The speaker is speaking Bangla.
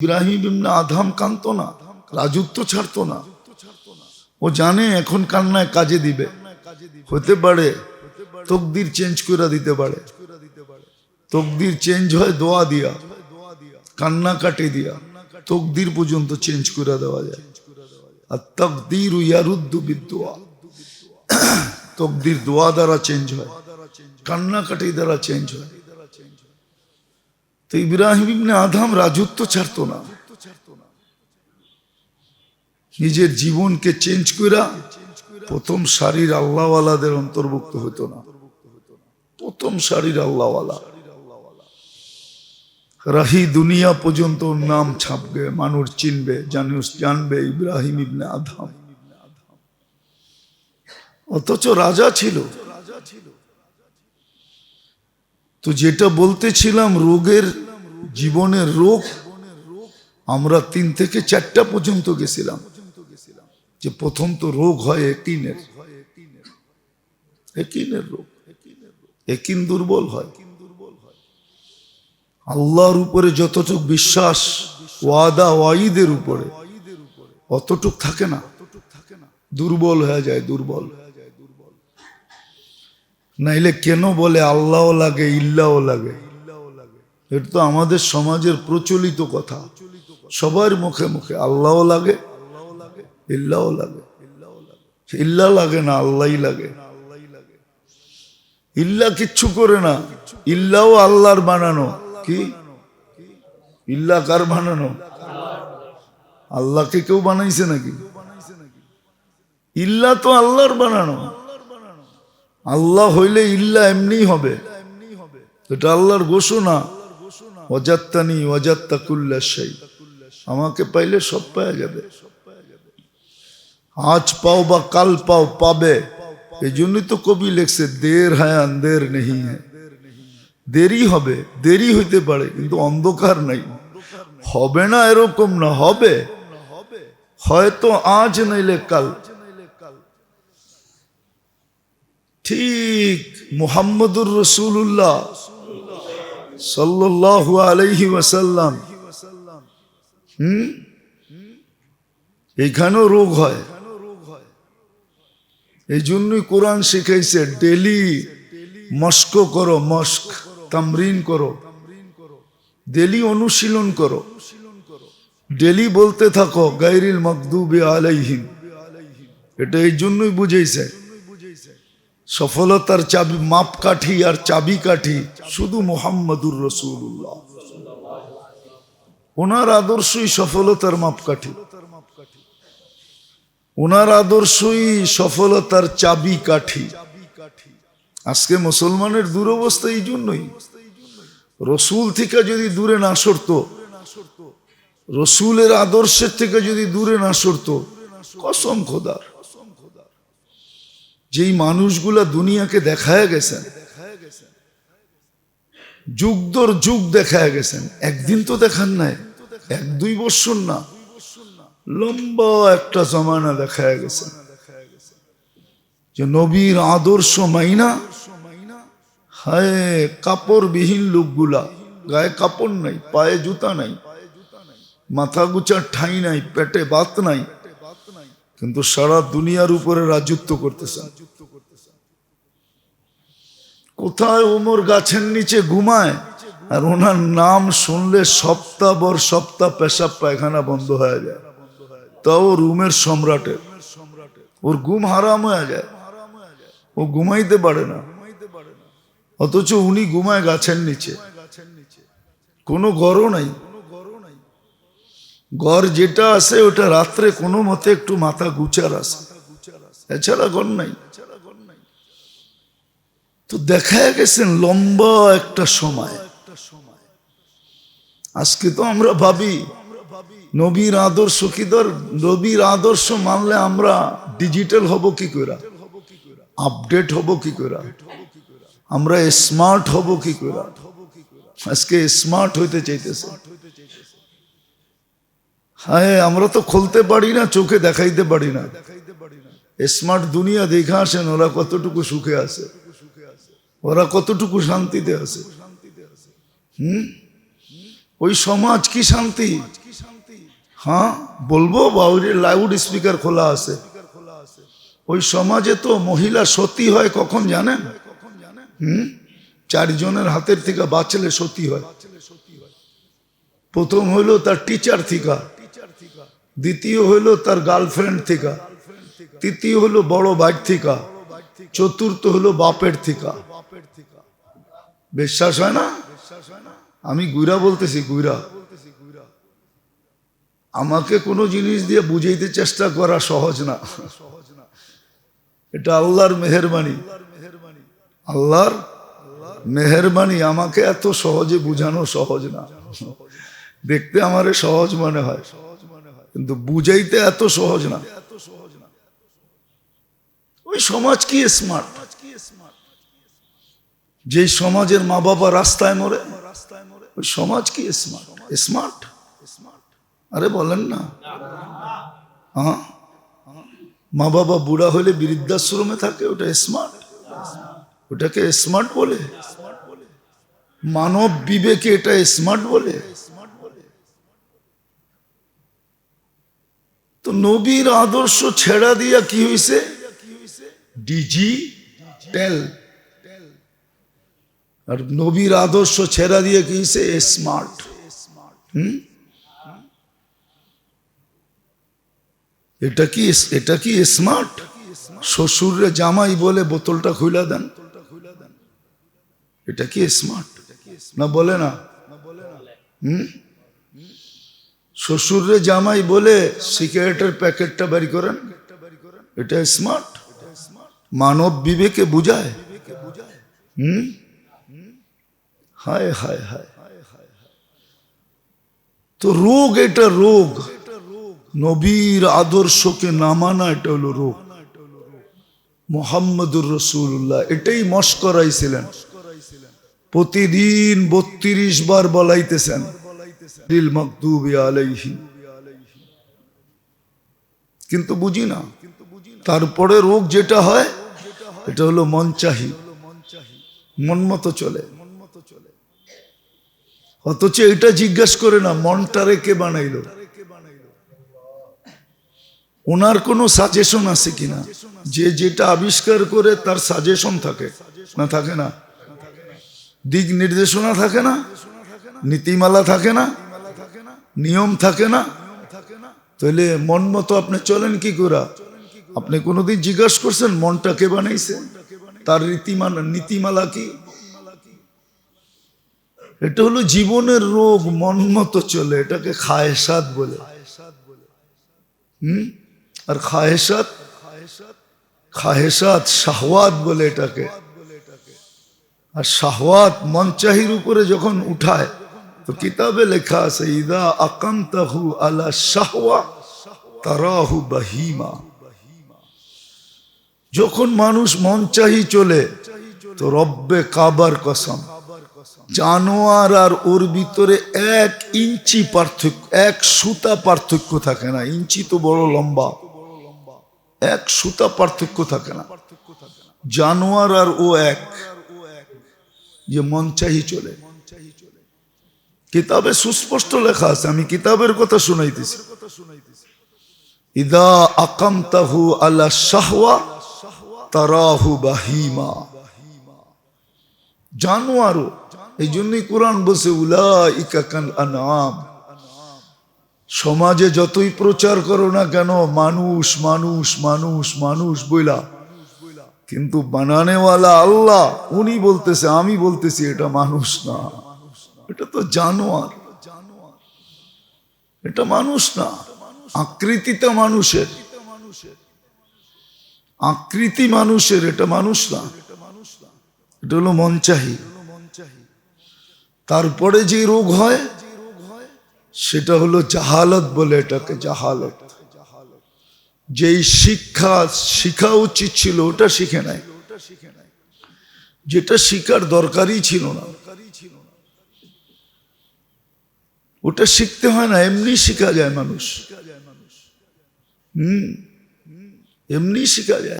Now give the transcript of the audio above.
ইব্রাহিম ইবনে আধাম কান্ত না, রাজত্ব ছাড়তো না। ও জানে এখন কান্নায় কাজে দিবে। হতে পারে তকদির চেঞ্জ করে দিতে পারে। তকদির চেঞ্জ হয় দোয়া দিয়া, কান্না কাটে দিয়া, তকদির পর্যন্ত চেঞ্জ করে দেওয়া যায়। আর তকদির ইয়ারুদ্দু বিদোয়া। তকদির দোয়া দ্বারা চেঞ্জ হয়, কান্না কাটি দ্বারা চেঞ্জ হয়। তো ইব্রাহিম ইবনে আধাম রাজত্ব ছাড়তো না। নিজের জীবনকে চেঞ্জ কইরা প্রথম সারির আল্লাহওয়ালাদের অন্তর্ভুক্ত হতো না। প্রথম সারির আল্লাহওয়ালা। রাহি দুনিয়া পর্যন্ত নাম ছাপবে, মানুষ চিনবে, জানুস, জানবে ইব্রাহিম ইবনে আধাম অথচ রাজা ছিল। তো যেটা বলতেছিলাম, রোগের জীবনের রোগ, আমরা তিন থেকে চারটা পর্যন্ত গেছিলাম। যে প্রথম তো রোগ হয় একিনের। একিনের রোগ। একিন দুর্বল হয়। আল্লাহর উপরে যতটুক বিশ্বাস, ওয়াদা ওয়াইদের উপরে, অতটুক থাকে না। দুর্বল হয়ে যায়, দুর্বল। নাইলে কেন বলে আল্লাহও লাগে ইল্লাও লাগে? এটা তো আমাদের সমাজের প্রচলিত কথা। সবার মুখে মুখে আল্লাহও লাগে ইল্লাও লাগে। ইল্লা লাগে না আল্লাহ লাগে। ইল্লা কিচ্ছু করে না, ইল্লাও আল্লাহর বানানো। কি? ইল্লা কার বানানো? আল্লাহকে কেউ বানাইছে নাকি? ইল্লা তো আল্লাহর বানানো। আল্লাহ হইলে ইল্লা এমনি হবে। এটা আল্লাহর ঘোষণা। অজাত্তানি অজাত্তা কুল্লাশাই আমাকে পাইলে সব পাওয়া যাবে। আজ পাও বা কাল পাও পাবে। এই জন্যই তো কবি লেখছে, দের হ্যাঁ আন্দের নেই হ্যাঁ দেরি হবে, দেরি হইতে পারে, কিন্তু অন্ধকার নাই। হবে না এরকম না, হবে। হয়তো আজ নাইলে কাল। ঠিক মুহাম্মদুর রসুল্লাহ সাল্লাল্লাহু আলাইহি ওয়াসাল্লাম। হুম? এইখানেও রোগ হয়। এই জন্যই কোরআন শিখাইছে, ডেলি মস্ক করো, মস্ক, তামরিন করো। ডেলি অনুশীলন করো। ডেলি বলতে থাকো গাইরিল মকদুবে আলাইহিম। এটা এই জন্যই বুঝেছে সফলতার চাবি, মাপকাঠি আর চাবি কাঠি শুধু মোহাম্মদুর রসুল্লাহ ওনার আদর্শই সফলতার মাপকাঠি। ওনার আদর্শই সফলতার চাবি কাঠি আজকে মুসলমানের দুরবস্থা এই জন্যই। রসুল থেকে যদি দূরে না সরতো, রসুলের আদর্শের থেকে যদি দূরে না সরতো, কসম খোদার। যেই মানুষগুলা দুনিয়াকে দেখায় গেছেন যুগ দর যুগ দেখায় গেছেন। একদিন তো দেখান নাই, এক দুই বছর না, লম্বা একটা জমানা দেখায় গেছেন। যে নবীর আদর্শ মাইনা, হায় কাপড়বিহীন লোকগুলা, গায়ে কাপড় নাই, পায়ে জুতা নাই, মাথা গুচার ঠাই নাই, পেটে বাত নাই কিন্তু সারা দুনিয়ার উপরে রাজত্ব করতেছেন কোথায় ওমর গাছের নিচে ঘুমায় আর ওনার নাম শুনলে সপ্তাহ বর সপ্তাহ পেশাব পায়খানা বন্ধ হয়ে যায়। তাও রুমের সম্রাটের ওর ঘুম হারাম হয়ে যায়। ও ঘুমাইতে পারে না। অথচ উনি ঘুমায় গাছের নিচে। কোনো গড়ও নাই। ঘর যেটা আছে, ওটা রাত্রে কোনো মতে একটু মাথা গুচার আছে। এছাড়া ঘর নাই। তো দেখা গেছেন লম্বা একটা সময়। আজকে তো আমরা ভাবি, নবীর আদর্শ কি ধর নবীর আদর্শ মানলে আমরা ডিজিটাল হব কি করে? আপডেট হব কি করে? আমরা স্মার্ট হব কি করে? আজকে স্মার্ট হইতে চাইতেছে। হ্যাঁ আমরা তো খুলতে পারি না, চোখে দেখাইতে পারি না। স্মার্ট দুনিয়া দেখা আসেন, ওরা কতটুকু সুখে আছে? ওরা কতটুকু শান্তিতে আছে? হুম? ওই সমাজ কি শান্তি? হ্যাঁ বলব বা ওই লাউড স্পিকার খোলা আছে। ওই সমাজে তো মহিলা সতী হয় কখন জানেন? হুম? চারজনের হাতের থেকে বাঁচলে সতী হয়। প্রথম হইল তার টিচার থেকে। দ্বিতীয় হইল তার গার্লফ্রেন্ড থেকে। তৃতীয় হলো বড় ভাই থেকে। চতুর্থ হলো বাপের থেকে। বিশ্বাস হয় না? আমি গুইরা বলতেছি, গুইরা। আমাকে কোনো জিনিস দিয়ে বুঝাইতে চেষ্টা করা সহজ না। এটা আল্লাহর মেহরবানি। আল্লাহর মেহরবানি আমাকে এত সহজে বুঝানো সহজ না। দেখতে আমারে সহজ মনে হয়। বুঝাইতে এত সহজ না। ওই সমাজ কি স্মার্ট যে সমাজের মা বাবা রাস্তায় মরে, ওই সমাজ কি স্মার্ট স্মার্ট আরে বলেন না। হ্যাঁ। মা বাবা বুড়া হলে বৃদ্ধাশ্রমে থাকে, ওটা স্মার্ট ওটাকে স্মার্ট বলে? মানব বিবেকে এটা স্মার্ট বলে? তো নবীর আদর্শ ছেড়া দিয়া কি হয়েছে ডিজি টেল আর নবীর আদর্শ ছেড়া দিয়ে কি হয়েছে স্মার্ট হুম? এটা কি এটা কি স্মার্ট শ্বশুরে জামাই বলে বোতলটা খুলে দেন। এটা কি স্মার্ট না বলে না? হুম? শ্বশুরে জামাই বলে সিগারেটের প্যাকেটটা বের করেন। এটা স্মার্ট মানব বিবেকে বুঝায়। হুম? হায় হায় হায়। তো রোগ এটা রোগ। নবীর আদর্শকে না মানা এটা হলো রোগ। মোহাম্মদুর রসুল্লাহ এটাই মস্করাইছিলেন। প্রতিদিন বত্রিশ বার বলাইতেছেন। কিন্তু বুঝি না। তারপরে রোগ যেটা হয়, এটা হলো মন চাহি মন মতো চলে। অথচ এটা জিজ্ঞাসা করে না মনটারে কে বানাইলো? ওনার কোনো সাজেশন আছে কিনা যে যেটা আবিষ্কার করে তার সাজেশন থাকে। না থাকে না? দিক নির্দেশনা থাকে না? নীতিমালা থাকে না? নিয়ম থাকে না? তাহলে মন মতো আপনি চলেন কি করা আপনি কোনোদিন জিজ্ঞাসা করছেন, মনটা কে বানাইছে? তার রীতিমালা, নীতিমালা কি? এটা হলো জীবনের রোগ, মন মতো চলে। এটাকে খায়সাদ বলে। হুম? আর খাহেসাত খাহেসাত শাহওয়াত বলে এটাকে। আর শাহওয়াত মনচাহির উপরে যখন উঠায় তো কিতাবে লেখা আছে, ইদা আকান্তাহু আলা শাহওয়া তারাহু বাহিমা। যখন মানুষ মনচাহি চলে, তো রব্বে কাবার কসম, জানোয়ার আর ওর ভিতরে এক ইঞ্চি পার্থক্য, এক সুতা পার্থক্য থাকে না। ইঞ্চি তো বড় লম্বা, এক সুতা পার্থক্য থাকে না। জানোয়ার আর ও এক, যে মন চাহি চলে। কিতাবে সুস্পষ্ট লেখা আছে, আমি কিতাবের কথা শুনাইতেছি। ইদা আকামতাহু আলা শাহওয়া তারাহু বাহিমা। এই জন্যই কোরআন বসে আনাম সমাজে যতই প্রচার করো না কেন, মানুষ মানুষ মানুষ মানুষ বইলা। কিন্তু বানানেওয়ালা আল্লাহ, উনি বলতেছে, আমি বলতেছি, এটা মানুষ না। এটা তো জানোয়ার। জানোয়ার এটা মানুষ না, আকৃতিতে মানুষের। আকৃতি মানুষের, এটা মানুষ না। এটা হলো মন চাহি তারপরে যে রোগ হয়, সেটা হলো জাহালত বলে এটাকে জাহালত। যেই শিক্ষা, শিখা উচিত ছিল, ওটা শিখে নাই। যেটা শিখার দরকারই ছিল না। ওটা শিখতে হয় না এমনি শিখা যায় মানুষ। হুম এমনি শিখা যায়।